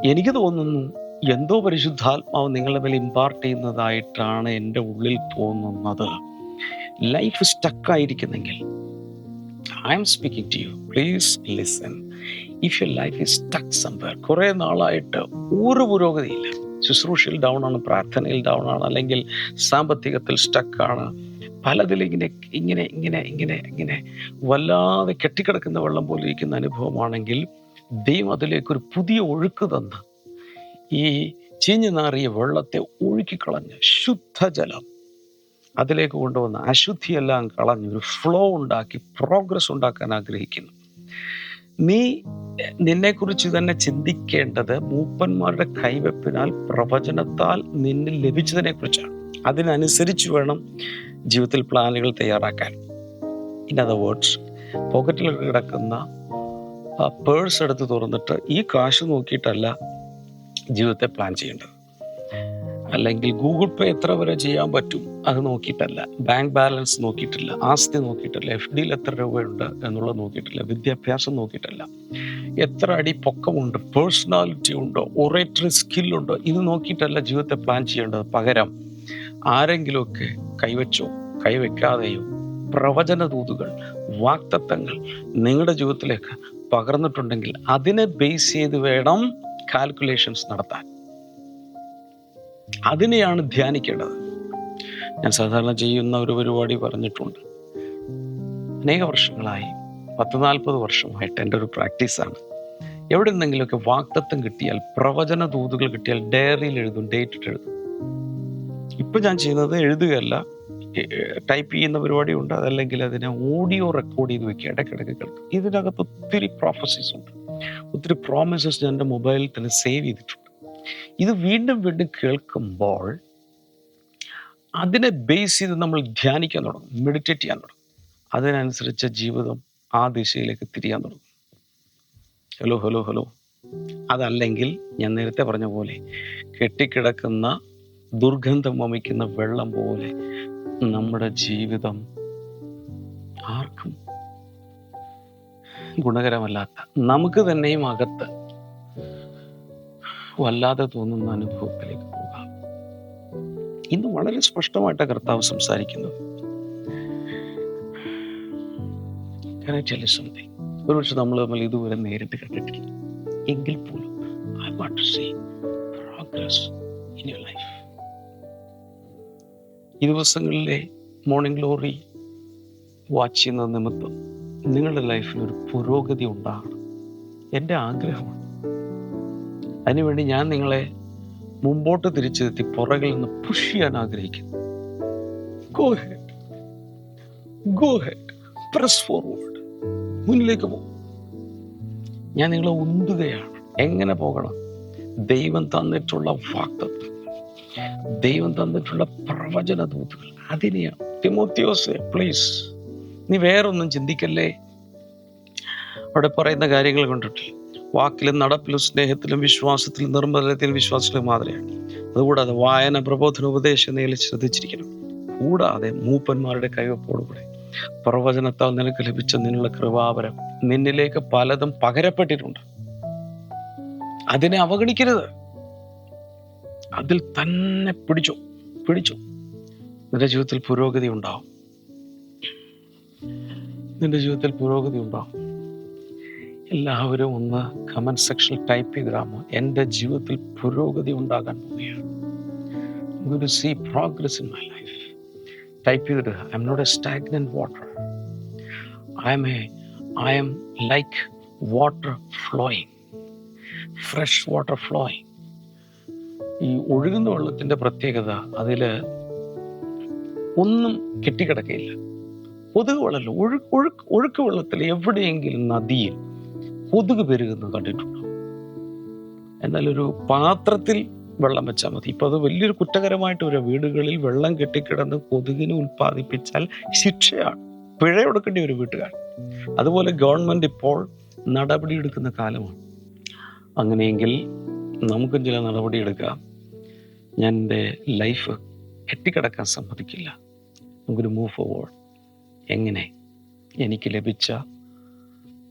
എനിക്ക് തോന്നുന്നു എന്തോ പരിശുദ്ധാത്മാവ് നിങ്ങളുടെ മേലെ ഇമ്പാർട്ട് ചെയ്യുന്നതായിട്ടാണ് എന്റെ ഉള്ളിൽ തോന്നുന്നത്. Life സ്റ്റക്കായിരിക്കുന്നെങ്കിൽ I am speaking to you please listen if you life is stuck somewhere കുറേ നാളായിട്ട് ഒരു പുരോഗതിയില്ല. ശുശ്രൂഷയിൽ ഡൗൺ ആണ് പ്രാർത്ഥനയിൽ ഡൗൺ ആണ് അല്ലെങ്കിൽ സാമ്പത്തികത്തിൽ സ്റ്റക്കാണ് പലതിലും ഇങ്ങനെ ഇങ്ങനെ ഇങ്ങനെ ഇങ്ങനെ ഇങ്ങനെ വല്ലാതെ കെട്ടിക്കിടക്കുന്ന വെള്ളം പോലെ ഇരിക്കുന്ന അനുഭവമാണെങ്കിൽ ദൈവം അതിലേക്ക് ഒരു പുതിയ ഒഴുക്ക് തന്ന് ഈ ചീഞ്ഞു നാറിയ വെള്ളത്തെ ഒഴുക്കിക്കളഞ്ഞ് ശുദ്ധജലം അതിലേക്ക് കൊണ്ടുവന്ന് അശുദ്ധിയെല്ലാം കളഞ്ഞ് ഒരു ഫ്ലോ ഉണ്ടാക്കി പ്രോഗ്രസ് ഉണ്ടാക്കാൻ ആഗ്രഹിക്കുന്നു. നീ നിന്നെക്കുറിച്ച് തന്നെ ചിന്തിക്കേണ്ടത് മൂപ്പന്മാരുടെ കൈവെപ്പിനാൽ പ്രവചനത്താൽ നിന്നിൽ ലഭിച്ചതിനെ കുറിച്ചാണ് അതിനനുസരിച്ച് വേണം ജീവിതത്തിൽ പ്ലാനുകൾ തയ്യാറാക്കാൻ. ഇൻ അതർ വേർഡ്സ് പോക്കറ്റിൽ കിടക്കുന്ന പേഴ്സ് എടുത്ത് തുറന്നിട്ട് ഈ കാശ് നോക്കിയിട്ടല്ല ജീവിതത്തെ പ്ലാൻ ചെയ്യേണ്ടത്. അല്ലെങ്കിൽ ഗൂഗിൾ പേ എത്ര വരെ ചെയ്യാൻ പറ്റും അത് നോക്കിയിട്ടല്ല. ബാങ്ക് ബാലൻസ് നോക്കിയിട്ടില്ല. ആസ്തി നോക്കിയിട്ടില്ല. എഫ് ഡിയിൽ എത്ര രൂപയുണ്ട് എന്നുള്ളത് നോക്കിയിട്ടില്ല. വിദ്യാഭ്യാസം നോക്കിയിട്ടില്ല. എത്ര അടി പൊക്കമുണ്ട് പേഴ്സണാലിറ്റി ഉണ്ടോ ഒറേറ്ററി സ്കില്ലുണ്ടോ ഇത് നോക്കിയിട്ടല്ല ജീവിതത്തെ പ്ലാൻ ചെയ്യേണ്ടത്. പകരം ആരെങ്കിലുമൊക്കെ കൈവച്ചോ കൈവയ്ക്കാതെയോ പ്രവചന ദൂതുകൾ വാക്തത്വങ്ങൾ നിങ്ങളുടെ ജീവിതത്തിലേക്ക് പകർന്നിട്ടുണ്ടെങ്കിൽ അതിനെ ബേസ് ചെയ്ത് വേണം കാൽക്കുലേഷൻസ് നടത്താൻ. അതിനെയാണ് ധ്യാനിക്കേണ്ടത്. ഞാൻ സാധാരണ ചെയ്യുന്ന ഒരു പരിപാടി പറഞ്ഞിട്ടുണ്ട്. അനേക വർഷങ്ങളായി പത്ത് നാൽപ്പത് വർഷമായിട്ട് എന്റെ ഒരു പ്രാക്ടീസാണ്. എവിടെ നിന്നെങ്കിലുമൊക്കെ വാക്തത്വം കിട്ടിയാൽ പ്രവചന ദൂതുകൾ കിട്ടിയാൽ ഡയറിയിൽ എഴുതും ഡേറ്റ് ഇട്ട് എഴുതും. ഇപ്പൊ ഞാൻ ചെയ്യുന്നത് എഴുതുകയല്ല ടൈപ്പ് ചെയ്യുന്ന പരിപാടി ഉണ്ട് അതല്ലെങ്കിൽ അതിനെ ഓഡിയോ റെക്കോർഡ് ചെയ്ത് വെക്കുക ഇടയ്ക്കിടയ്ക്ക് കേൾക്കും ഇതിനകത്ത് ഒത്തിരി പ്രോഫസീസ് ഉണ്ട്. ഒത്തിരി പ്രോമിസസ് ഞാൻ എന്റെ മൊബൈലിൽ തന്നെ സേവ് ചെയ്തിട്ടുണ്ട്. ഇത് വീണ്ടും വീണ്ടും കേൾക്കുമ്പോൾ അതിനെ ബേസ് ചെയ്ത് നമ്മൾ ധ്യാനിക്കാൻ തുടങ്ങും മെഡിറ്റേറ്റ് ചെയ്യാൻ തുടങ്ങും. അതിനനുസരിച്ച ജീവിതം ആ ദിശയിലേക്ക് തിരിയാൻ തുടങ്ങും. ഹലോ ഹലോ ഹലോ അതല്ലെങ്കിൽ ഞാൻ നേരത്തെ പറഞ്ഞ പോലെ കെട്ടിക്കിടക്കുന്ന ദുർഗന്ധം വമിക്കുന്ന വെള്ളം പോലെ നമ്മുടെ ജീവിതം ആർക്കും ഗുണകരമല്ലാത്ത നമുക്ക് തന്നെയും അകത്ത് വല്ലാതെ തോന്നുന്ന അനുഭവത്തിലേക്ക് പോകാം. ഇന്ന് വളരെ സ്പഷ്ടമായിട്ട് കർത്താവ് സംസാരിക്കുന്നത്. ഒരുപക്ഷെ നമ്മൾ തമ്മിൽ ഇതുവരെ നേരിട്ട് കണ്ടിട്ടില്ല. എങ്കിൽ പോലും I want to see progress in your life ഈ ദിവസങ്ങളിലെ മോർണിംഗ് ഗ്ലോറി വാച്ച് ചെയ്യുന്ന നിമിത്തം നിങ്ങളുടെ ലൈഫിൽ ഒരു പുരോഗതി ഉണ്ടാകണം. എന്റെ ആഗ്രഹമാണ് അതിനുവേണ്ടി ഞാൻ നിങ്ങളെ മുമ്പോട്ട് തിരിച്ചെത്തി പുറകിൽ നിന്ന് പുഷ് ചെയ്യാൻ ആഗ്രഹിക്കുന്നു. Go ahead go ahead press forward മുന്നിലേക്ക് പോകും ഞാൻ നിങ്ങളെ ഉന്തുകയാണ്. എങ്ങനെ പോകണം? ദൈവം തന്നിട്ടുള്ള വാക്തത്വം ദൈവം തന്നിട്ടുള്ള പ്രവചന ദൂതുകൾ അതിനെയാണ്. തിമോത്തിയോസ് പ്ലീസ് നീ വേറൊന്നും ചിന്തിക്കല്ലേ? അവിടെ പറയുന്ന കാര്യങ്ങൾ കണ്ടിട്ടില്ല? വാക്കിലും നടപ്പിലും സ്നേഹത്തിലും വിശ്വാസത്തിലും നിർമ്മലത്തിലും വിശ്വാസത്തിലും മാതൃകയാണ് അതുകൂടാതെ വായന പ്രബോധന ഉപദേശം നിലയിൽ ശ്രദ്ധിച്ചിരിക്കണം. കൂടാതെ മൂപ്പന്മാരുടെ കൈവപ്പോടുകൂടെ. പ്രവചനത്താൽ നിനക്ക് ലഭിച്ച നിന്നുള്ള കൃപാവരം നിന്നിലേക്ക് പലതും പകരപ്പെട്ടിട്ടുണ്ട്. അതിനെ അവഗണിക്കരുത്. അതിൽ തന്നെ പിടിച്ചു പിടിച്ചു. നിന്റെ ജീവിതത്തിൽ പുരോഗതി ഉണ്ടാവും. നിന്റെ ജീവിതത്തിൽ പുരോഗതി ഉണ്ടാവും. എല്ലാവരും ഒന്ന് കമന്റ് സെക്ഷനിൽ ടൈപ്പ് ചെയ്തിടാമോ എന്റെ ജീവിതത്തിൽ പുരോഗതി ഉണ്ടാകാൻ പോവുകയാണ്. See progress in my life type ചെയ്തിടുക I am not a stagnant water I am a I am like water flowing fresh water flowing ഈ ഒഴുകുന്ന വെള്ളത്തിന്റെ പ്രത്യേകത അതിൽ ഒന്നും കെട്ടിക്കിടക്കയില്ല. കൊതുക് വെള്ളമല്ല ഒഴുക്ക് ഒഴുക്ക് ഒഴുക്ക് വെള്ളത്തിൽ എവിടെയെങ്കിലും നദിയിൽ കൊതുക് പെരുകുന്നത് കണ്ടിട്ടുണ്ടോ. എന്നാൽ ഒരു പാത്രത്തിൽ വെള്ളം വെച്ചാൽ മതി. ഇപ്പൊ അത് വലിയൊരു കുറ്റകരമായിട്ട് വരും. വീടുകളിൽ വെള്ളം കെട്ടിക്കിടന്ന് കൊതുകിനെ ഉൽപ്പാദിപ്പിച്ചാൽ ശിക്ഷയാണ്. പിഴ കൊടുക്കേണ്ടി ഒരു വീട്ടുകാർ. അതുപോലെ ഗവൺമെന്റ് ഇപ്പോൾ നടപടി എടുക്കുന്ന കാലമാണ്. അങ്ങനെയെങ്കിൽ നമുക്കും ചില നടപടിയെടുക്കാം ഞാൻ എന്റെ ലൈഫ് കെട്ടിക്കിടക്കാൻ സമ്മതിക്കില്ല. നമുക്കൊരു മൂവ് ഫോർവേഡ് എങ്ങനെ? എനിക്ക് ലഭിച്ച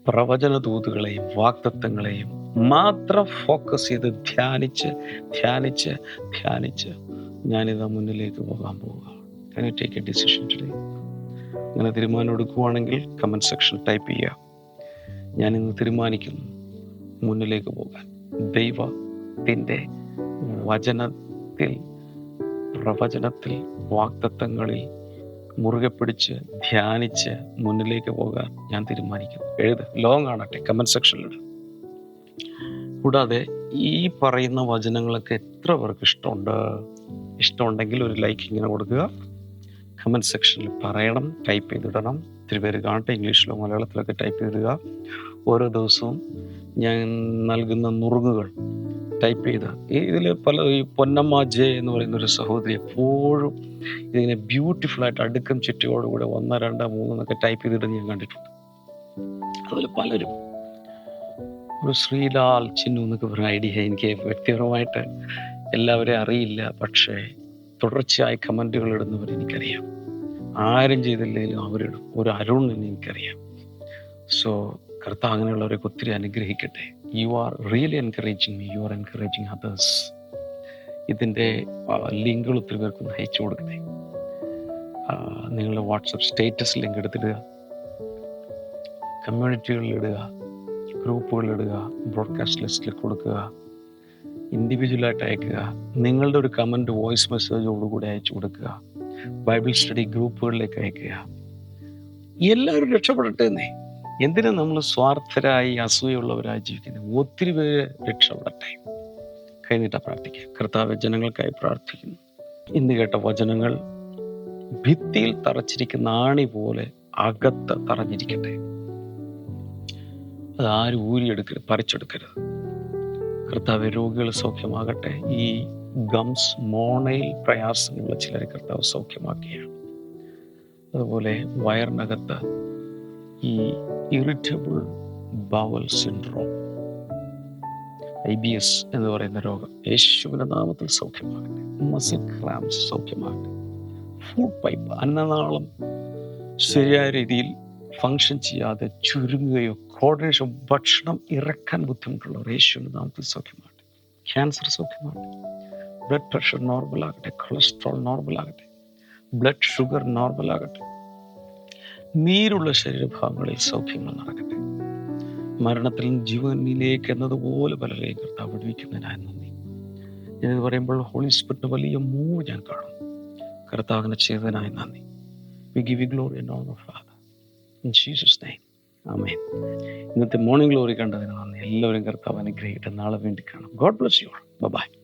പ്രവചന ദൂതുകളെയും വാക്തത്വങ്ങളെയും മാത്രം ഫോക്കസ് ചെയ്ത് ധ്യാനിച്ച് ധ്യാനിച്ച് ധ്യാനിച്ച് ഞാനിതാ മുന്നിലേക്ക് പോകാൻ പോവുക you take a decision today അങ്ങനെ തീരുമാനം എടുക്കുവാണെങ്കിൽ കമന്റ് സെക്ഷൻ ടൈപ്പ് ചെയ്യുക. ഞാനിന്ന് തീരുമാനിക്കുന്നു മുന്നിലേക്ക് പോകാൻ. ദൈവത്തിന്റെ വചനത്തിൽ പ്രവചനത്തിൽ വാക്തത്വങ്ങളിൽ മുറുകെ പിടിച്ച് ധ്യാനിച്ച് മുന്നിലേക്ക് പോകാൻ ഞാൻ തീരുമാനിക്കുന്നു. എഴുത്. ലോങ് ആണട്ടെ. കമന്റ് സെക്ഷനിൽ കൂടാതെ ഈ പറയുന്ന വചനങ്ങളൊക്കെ എത്ര പേർക്ക് ഇഷ്ടമുണ്ട്? ഇഷ്ടമുണ്ടെങ്കിൽ ഒരു ലൈക്ക് ഇങ്ങനെ കൊടുക്കുക. കമന്റ് സെക്ഷനിൽ പറയണം. ടൈപ്പ് ചെയ്തിടണം. ഒത്തിരി പേര് കാണട്ടെ. ഇംഗ്ലീഷിലോ മലയാളത്തിലൊക്കെ ടൈപ്പ് ചെയ്തിടുക. ഓരോ ദിവസവും ഞാൻ നൽകുന്ന നുറുങ്ങുകൾ ടൈപ്പ് ചെയ്ത്. ഇതിൽ പല ഈ പൊന്നമ്മ ജെ എന്ന് പറയുന്ന ഒരു സഹോദരി എപ്പോഴും ഇതിങ്ങനെ ബ്യൂട്ടിഫുൾ ആയിട്ട് അടുക്കം ചുറ്റിയോടുകൂടെ ഒന്ന് രണ്ട് മൂന്ന് എന്നൊക്കെ ടൈപ്പ് ചെയ്തിട്ട് ഞാൻ കണ്ടിട്ടുണ്ട്. അതുപോലെ പലരും ഒരു ശ്രീലാൽ ചിന്നു എന്നൊക്കെ പറഞ്ഞ ഐഡിയ എനിക്ക് വ്യക്തിപരമായിട്ട് എല്ലാവരെയും അറിയില്ല പക്ഷേ തുടർച്ചയായി കമന്റുകൾ ഇടുന്നവർ എനിക്കറിയാം. ആരും ചെയ്തില്ലെങ്കിലും അവരിടും. ഒരു അരുൺ എന്ന് എനിക്കറിയാം. സോ കർത്താവ് അങ്ങനെയുള്ളവരെ ഒത്തിരി അനുഗ്രഹിക്കട്ടെ. You are really encouraging me you are encouraging others ഇതിന്റെ ലിങ്കുകൾ ഒത്തിരി പേർക്ക് അയച്ചു കൊടുക്കണേ. നിങ്ങളുടെ വാട്സപ്പ് സ്റ്റേറ്റസ് ലിങ്ക് എടുത്തിടുക. കമ്മ്യൂണിറ്റികളിൽ ഇടുക. ഗ്രൂപ്പുകളിൽ ബ്രോഡ്കാസ്റ്റ് ലിസ്റ്റിൽ കൊടുക്കുക. ഇൻഡിവിജ്വലായിട്ട് അയക്കുക. നിങ്ങളുടെ ഒരു കമന്റ് വോയിസ് മെസ്സേജോടുകൂടി അയച്ചു കൊടുക്കുക. ബൈബിൾ സ്റ്റഡി ഗ്രൂപ്പുകളിലേക്ക് അയക്കുക. എല്ലാവരും രക്ഷപ്പെടട്ടെ എന്നേ. എന്തിനാ നമ്മൾ സ്വാർത്ഥരായി അസൂയുള്ളവരായി ജീവിക്കുന്നത്? ഒത്തിരി പേര് രക്ഷപ്പെടട്ടെ. കൈനീട്ട പ്രാർത്ഥിക്കുക. കർത്താവ് ജനങ്ങൾക്കായി പ്രാർത്ഥിക്കുന്നു. ഇന്ന് കേട്ട വചനങ്ങൾ ഭിത്തിയിൽ തറച്ചിരിക്കുന്ന ആണി പോലെ അകത്ത് തറഞ്ഞിരിക്കട്ടെ. അത് ആരും ഊരിയെടുക്കരുത് പറിച്ചെടുക്കരുത്. കർത്താവ് രോഗികൾ സൗഖ്യമാകട്ടെ. ഈ ഗംസ് മോണയിൽ പ്രയാസങ്ങളുള്ള ചിലരെ കർത്താവ് സൗഖ്യമാക്കുകയാണ്. അതുപോലെ വയറിനകത്ത് ഈ irritable bowel syndrome I B S എന്ന് പറയുന്ന രോഗം യേശുവിന്റെ നാമത്തിൽ സൗഖ്യമാകട്ടെ. മസിൽ ക്രാംസ് സൗഖ്യമാകട്ടെ. ഫുഡ് പൈപ്പ് അന്നനാളം ശരിയായ രീതിയിൽ ഫങ്ഷൻ ചെയ്യാതെ ചുരുങ്ങുകയോ കോർഡിനേഷൻ ഭക്ഷണം ഇറക്കാൻ ബുദ്ധിമുട്ടുള്ളവർ യേശുവിന്റെ നാമത്തിൽ സൗഖ്യമാകട്ടെ. ക്യാൻസർ സൗഖ്യമാകട്ടെ. ബ്ലഡ് പ്രഷർ നോർമൽ ആകട്ടെ. കൊളസ്ട്രോൾ നോർമൽ ആകട്ടെ. ബ്ലഡ് ഷുഗർ നോർമൽ ആകട്ടെ. നീരുള്ള ശരീരഭാഗങ്ങളിൽ സൗഖ്യങ്ങൾ നടക്കട്ടെ. മരണത്തിൽ നിന്ന് ജീവനിലേക്ക് എന്നതുപോലെ പലരെയും കർത്താവ് വിടുവിക്കുന്നതിനായി നന്ദി. ഞാനിത് പറയുമ്പോൾ ഹോളി സ്പിരിറ്റ് വലിയ മൂവ് ഞാൻ കാണും കർത്താവിനെ ചെയ്തതിനായി നന്ദി. We give you glory father in Jesus name amen ഇന്നത്തെ മോർണിംഗ് ഗ്ലോറി കണ്ടതിന് നന്ദി. എല്ലാവരും കർത്താവ് അനുഗ്രഹിക്കട്ടെ. നാളെ വേണ്ടി കാണാം. God bless you by